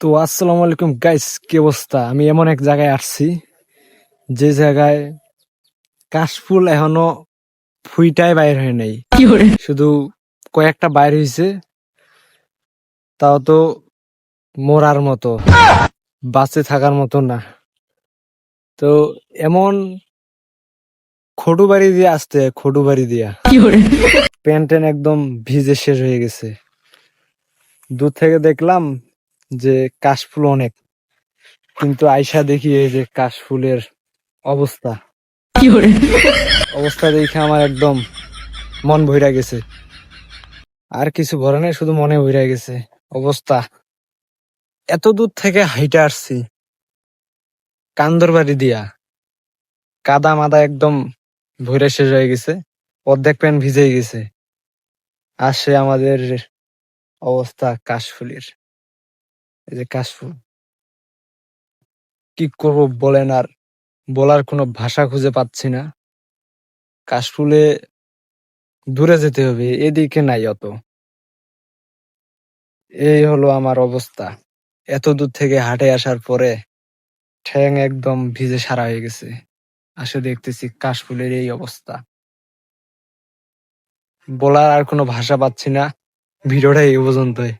তো আসসালামু আলাইকুম গাইস কি অবস্থা? আমি এমন এক জায়গায় আসছি যে জায়গায় কাশফুল এখনও ফুইটাই বাইর হয় নাই। শুধু কয়েকটা বাইর হয়েছে তাও তো মরার মতো বাঁচে থাকার মতো না। তো এমন খটু বাড়ি দিয়ে আসতে খটু বাড়ি দিয়া। প্যান্ট ট্যান একদম ভিজে শেষ হয়ে গেছে। দূর থেকে দেখলাম যে কাশফুল অনেক। কিন্তু আয়সা দেখি এই যে কাশফুলের অবস্থা। অবস্থা দেখে আমার একদম মন ভইরা গেছে। আর কিছু ভরে নাই শুধু মনে ভইরা গেছে অবস্থা। এত দূর থেকে হাইটে আসছি। কান্দর বাড়ি দিয়া। কাদা মাদা একদম ভইরা শেষ হয়ে গেছে। অর্ধেক প্যান্ট ভিজে গেছে। আর সে আমাদের অবস্থা কাশফুলের। এই যে কাশফুল। কি করব বলেন আর, বলার কোনো ভাষা খুঁজে পাচ্ছি না। কাশফুলে দূরে যেতে হবে, এদিকে নাই অত। এই হলো আমার অবস্থা। এত দূর থেকে হাটে আসার পরে ঠ্যাং একদম ভিজে সারা হয়ে গেছে। আসে দেখতেছি কাশফুলের এই অবস্থা। বলার আর কোনো ভাষা পাচ্ছি না। ভিডিওটা এই পর্যন্তই।